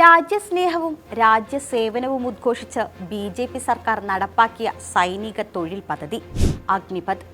രാജ്യസ്നേഹവും രാജ്യസേവനവും ഉദ്ഘോഷിച്ച് B സർക്കാർ നടപ്പാക്കിയ സൈനിക തൊഴിൽ പദ്ധതി. അഗ്നിപഥ്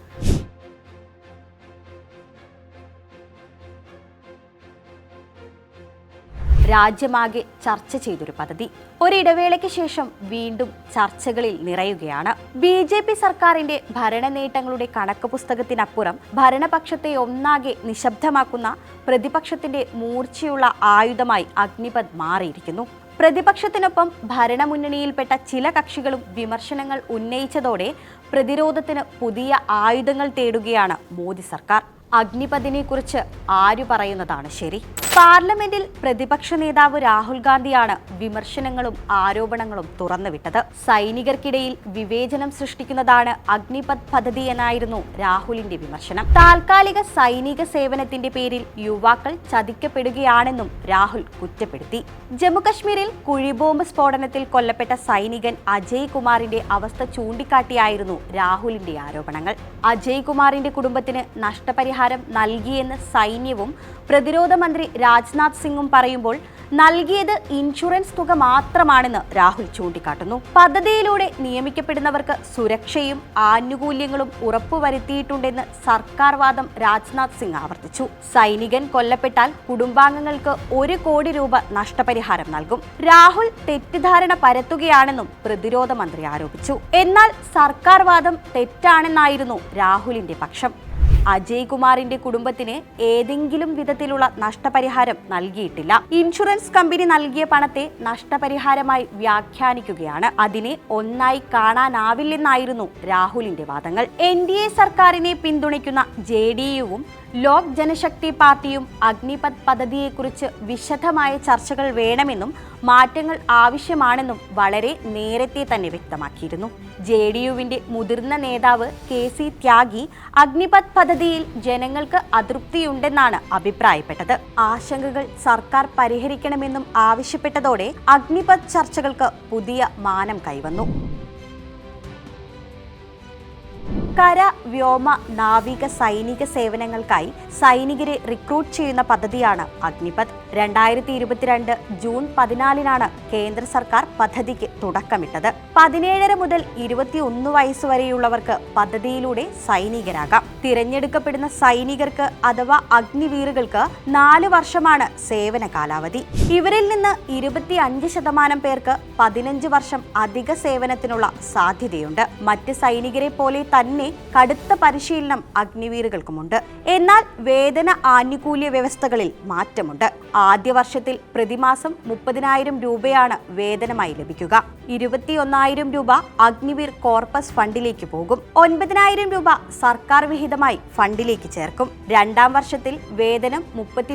രാജ്യമാകെ ചർച്ച ചെയ്തൊരു പദ്ധതി. ഒരിടവേളയ്ക്ക് ശേഷം വീണ്ടും ചർച്ചകളിൽ നിറയുകയാണ്. ബി ജെ പി സർക്കാരിന്റെ ഭരണ നേട്ടങ്ങളുടെ കണക്ക് പുസ്തകത്തിനപ്പുറം ഭരണപക്ഷത്തെ ഒന്നാകെ നിശബ്ദമാക്കുന്ന പ്രതിപക്ഷത്തിന്റെ മൂർച്ചയുള്ള ആയുധമായി അഗ്നിപഥ് മാറിയിരിക്കുന്നു. പ്രതിപക്ഷത്തിനൊപ്പം ഭരണമുന്നണിയിൽപ്പെട്ട ചില കക്ഷികളും വിമർശനങ്ങൾ ഉന്നയിച്ചതോടെ പ്രതിരോധത്തിന് പുതിയ ആയുധങ്ങൾ തേടുകയാണ് മോദി സർക്കാർ. അഗ്നിപഥിനെ കുറിച്ച് ആര് പറയുന്നതാണ് ശരി? പാർലമെന്റിൽ പ്രതിപക്ഷ നേതാവ് രാഹുൽ ഗാന്ധിയാണ് വിമർശനങ്ങളും ആരോപണങ്ങളും തുറന്നുവിട്ടത്. സൈനികർക്കിടയിൽ വിവേചനം സൃഷ്ടിക്കുന്നതാണ് അഗ്നിപത് പദ്ധതി എന്നായിരുന്നു രാഹുലിന്റെ വിമർശനം. താൽക്കാലിക സൈനിക സേവനത്തിന്റെ പേരിൽ യുവാക്കൾ ചതിക്കപ്പെടുകയാണെന്നും രാഹുൽ കുറ്റപ്പെടുത്തി. ജമ്മുകശ്മീരിൽ കുഴിബോംബ് സ്ഫോടനത്തിൽ കൊല്ലപ്പെട്ട സൈനികൻ അജയ് കുമാറിന്റെ അവസ്ഥ ചൂണ്ടിക്കാട്ടിയായിരുന്നു രാഹുലിന്റെ ആരോപണങ്ങൾ. അജയ് കുമാറിന്റെ കുടുംബത്തിന് നഷ്ടപരിഹാരം നൽകിയെന്ന് സൈന്യവും പ്രതിരോധ മന്ത്രി രാജ്നാഥ് സിംഗും പറയുമ്പോൾ നൽകിയത് ഇൻഷുറൻസ് തുക മാത്രമാണെന്ന് രാഹുൽ ചൂണ്ടിക്കാട്ടുന്നു. പദ്ധതിയിലൂടെ നിയമിക്കപ്പെടുന്നവർക്ക് സുരക്ഷയും ആനുകൂല്യങ്ങളും ഉറപ്പുവരുത്തിയിട്ടുണ്ടെന്ന് സർക്കാർ വാദം രാജ്നാഥ് സിംഗ് ആവർത്തിച്ചു. സൈനികൻ കൊല്ലപ്പെട്ടാൽ കുടുംബാംഗങ്ങൾക്ക് ഒരു കോടി രൂപ നഷ്ടപരിഹാരം നൽകും. രാഹുൽ തെറ്റിദ്ധാരണ പരത്തുകയാണെന്നും പ്രതിരോധ മന്ത്രി ആരോപിച്ചു. എന്നാൽ സർക്കാർ വാദം തെറ്റാണെന്നായിരുന്നു രാഹുലിന്റെ പക്ഷം. അജയ് കുമാറിന്റെ കുടുംബത്തിന് ഏതെങ്കിലും വിധത്തിലുള്ള നഷ്ടപരിഹാരം നൽകിയിട്ടില്ല. ഇൻഷുറൻസ് കമ്പനി നൽകിയ പണത്തെ നഷ്ടപരിഹാരമായി വ്യാഖ്യാനിക്കുകയാണ്. അതിനെ ഒന്നായി കാണാനാവില്ലെന്നായിരുന്നു രാഹുലിന്റെ വാദങ്ങൾ. എൻ ഡി എ സർക്കാരിനെ പിന്തുണയ്ക്കുന്ന ജെ ഡി യുവും ലോക് ജനശക്തി പാർട്ടിയും അഗ്നിപത് പദ്ധതിയെക്കുറിച്ച് വിശദമായ ചർച്ചകൾ വേണമെന്നും മാറ്റങ്ങൾ ആവശ്യമാണെന്നും വളരെ നേരത്തെ തന്നെ വ്യക്തമാക്കിയിരുന്നു. ജെ ഡി യുവിന്റെ മുതിർന്ന നേതാവ് കെ സി ത്യാഗി അഗ്നിപത് പദ്ധതിയിൽ ജനങ്ങൾക്ക് അതൃപ്തിയുണ്ടെന്നാണ് അഭിപ്രായപ്പെട്ടത്. ആശങ്കകൾ സർക്കാർ പരിഹരിക്കണമെന്നും ആവശ്യപ്പെട്ടതോടെ അഗ്നിപത് ചർച്ചകൾക്ക് പുതിയ മാനം കൈവന്നു. കര വ്യോമ നാവിക സൈനിക സേവനങ്ങൾക്കായി സൈനികരെ റിക്രൂട്ട് ചെയ്യുന്ന പദ്ധതിയാണ് അഗ്നിപത് രണ്ടായിരത്തി ഇരുപത്തിരണ്ട് ജൂൺ പതിനാലിനാണ് കേന്ദ്ര സർക്കാർ പദ്ധതിക്ക് തുടക്കമിട്ടത്. പതിനേഴര മുതൽ ഇരുപത്തിയൊന്ന് വയസ്സ് വരെയുള്ളവർക്ക് പദ്ധതിയിലൂടെ സൈനികരാകാം. തിരഞ്ഞെടുക്കപ്പെടുന്ന സൈനികർക്ക് അഥവാ അഗ്നിവീറുകൾക്ക് നാല് വർഷമാണ് സേവന കാലാവധി. ഇവരിൽ നിന്ന് ഇരുപത്തി അഞ്ച് ശതമാനം പേർക്ക് പതിനഞ്ച് വർഷം അധിക സേവനത്തിനുള്ള സാധ്യതയുണ്ട്. മറ്റ് സൈനികരെ പോലെ തന്നെ കടുത്ത പരിശീലനം അഗ്നിവീറുകൾക്കുമുണ്ട് എന്നാൽ വേതന ആനുകൂല്യ വ്യവസ്ഥകളിൽ മാറ്റമുണ്ട്. ആദ്യ വർഷത്തിൽ പ്രതിമാസം മുപ്പതിനായിരം രൂപയാണ് വേതനമായി ലഭിക്കുക. ഇരുപത്തിയൊന്നായിരം രൂപ അഗ്നിവീർ കോർപ്പസ് ഫണ്ടിലേക്ക് പോകും. ഒൻപതിനായിരം രൂപ സർക്കാർ വിഹിതമായി ഫണ്ടിലേക്ക് ചേർക്കും. രണ്ടാം വർഷത്തിൽ വേതനം മുപ്പത്തി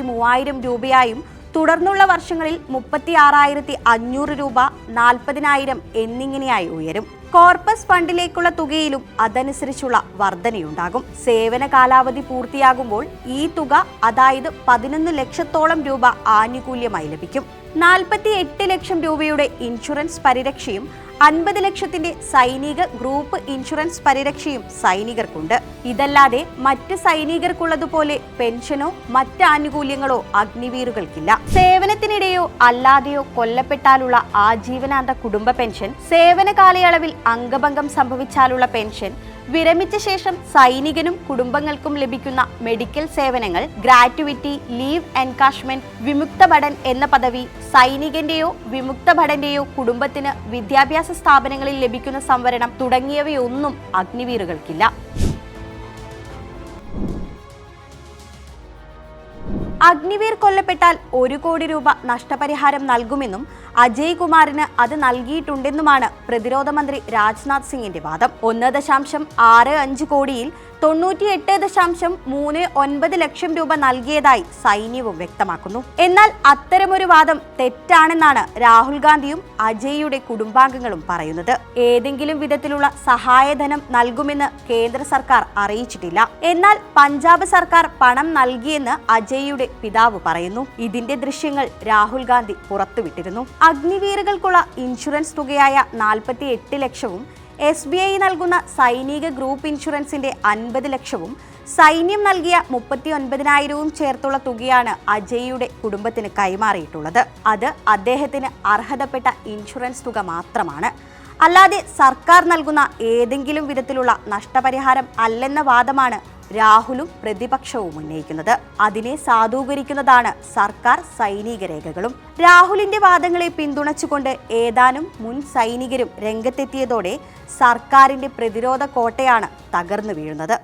രൂപയായും തുടർന്നുള്ള വർഷങ്ങളിൽ മുപ്പത്തി ആറായിരത്തി അഞ്ഞൂറ് രൂപ നാൽപ്പതിനായിരം എന്നിങ്ങനെയായി ഉയരും. കോർപ്പസ് ഫണ്ടിലേക്കുള്ള തുകയിലും അതനുസരിച്ചുള്ള വർധനയുണ്ടാകും. സേവന കാലാവധി പൂർത്തിയാകുമ്പോൾ ഈ തുക അതായത് പതിനൊന്ന് ലക്ഷത്തോളം രൂപ ആനുകൂല്യമായി ലഭിക്കും. നാൽപ്പത്തി ലക്ഷം രൂപയുടെ ഇൻഷുറൻസ് പരിരക്ഷയും അൻപത് ലക്ഷത്തിന്റെ സൈനിക ഗ്രൂപ്പ് ഇൻഷുറൻസ് പരിരക്ഷയും സൈനികർക്കുണ്ട്. ഇതല്ലാതെ മറ്റ് സൈനികർക്കുള്ളതുപോലെ പെൻഷനോ മറ്റ് ആനുകൂല്യങ്ങളോ അഗ്നിവീറുകൾക്കില്ല. സേവനത്തിനിടെയോ അല്ലാതെയോ കൊല്ലപ്പെട്ടാലുള്ള ആജീവനാന്ത കുടുംബ പെൻഷൻ സേവന കാലയളവിൽ അംഗഭംഗം സംഭവിച്ചാലുള്ള പെൻഷൻ വിരമിച്ച ശേഷം സൈനികനും കുടുംബങ്ങൾക്കും ലഭിക്കുന്ന മെഡിക്കൽ സേവനങ്ങൾ ഗ്രാറ്റുവിറ്റി ലീവ് എൻകാഷ്മെന്റ് വിമുക്ത ഭടൻ എന്ന പദവി സൈനികന്റെയോ വിമുക്ത ഭടന്റെയോ കുടുംബത്തിന് വിദ്യാഭ്യാസ സ്ഥാപനങ്ങളിൽ ലഭിക്കുന്ന സംവരണം തുടങ്ങിയവയൊന്നും അഗ്നിവീറുകൾക്കില്ല. അഗ്നിവീർ കൊല്ലപ്പെട്ടാൽ ഒരു കോടി രൂപ നഷ്ടപരിഹാരം നൽകുമെന്നും അജയ് കുമാറിന് അത് നൽകിയിട്ടുണ്ടെന്നുമാണ് പ്രതിരോധ മന്ത്രി രാജ്നാഥ് സിംഗിന്റെ വാദം. ഒന്ന് ദശാംശം ആറ് അഞ്ച് കോടിയിൽ തൊണ്ണൂറ്റിയെട്ട് ദശാംശം മൂന്ന് ഒൻപത് ലക്ഷം രൂപ നൽകിയതായി സൈന്യവും വ്യക്തമാക്കുന്നു. എന്നാൽ അത്തരമൊരു വാദം തെറ്റാണെന്നാണ് രാഹുൽ ഗാന്ധിയും അജയ്യുടെ കുടുംബാംഗങ്ങളും പറയുന്നത്. ഏതെങ്കിലും വിധത്തിലുള്ള സഹായധനം നൽകുമെന്ന് കേന്ദ്ര സർക്കാർ അറിയിച്ചിട്ടില്ല. എന്നാൽ പഞ്ചാബ് സർക്കാർ പണം നൽകിയെന്ന് അജയ്യുടെ പിതാവ് പറയുന്നു. ഇതിന്റെ ദൃശ്യങ്ങൾ രാഹുൽ ഗാന്ധി പുറത്തുവിട്ടിരുന്നു. അഗ്നിവീറുകൾക്കുള്ള ഇൻഷുറൻസ് തുകയായ നാൽപ്പത്തി എട്ട് ലക്ഷവും എസ് ബി ഐ നൽകുന്ന സൈനിക ഗ്രൂപ്പ് ഇൻഷുറൻസിന്റെ അൻപത് ലക്ഷവും സൈന്യം നൽകിയ മുപ്പത്തി ഒൻപതിനായിരവും ചേർത്തുള്ള തുകയാണ് അജയ്യുടെ കുടുംബത്തിന് കൈമാറിയിട്ടുള്ളത്. അത് അദ്ദേഹത്തിന് അർഹതപ്പെട്ട ഇൻഷുറൻസ് തുക മാത്രമാണ്. അല്ലാതെ സർക്കാർ നൽകുന്ന ഏതെങ്കിലും വിധത്തിലുള്ള നഷ്ടപരിഹാരം അല്ലെന്ന വാദമാണ് രാഹുലും പ്രതിപക്ഷവും ഉന്നയിക്കുന്നത്. അതിനെ സാധൂകരിക്കുന്നതാണ് സർക്കാർ സൈനിക രേഖകളും. രാഹുലിന്റെ വാദങ്ങളെ പിന്തുണച്ചുകൊണ്ട് ഏതാനും മുൻ സൈനികരും രംഗത്തെത്തിയതോടെ സർക്കാരിന്റെ പ്രതിരോധ കോട്ടയാണ് തകർന്നു വീഴുന്നത്.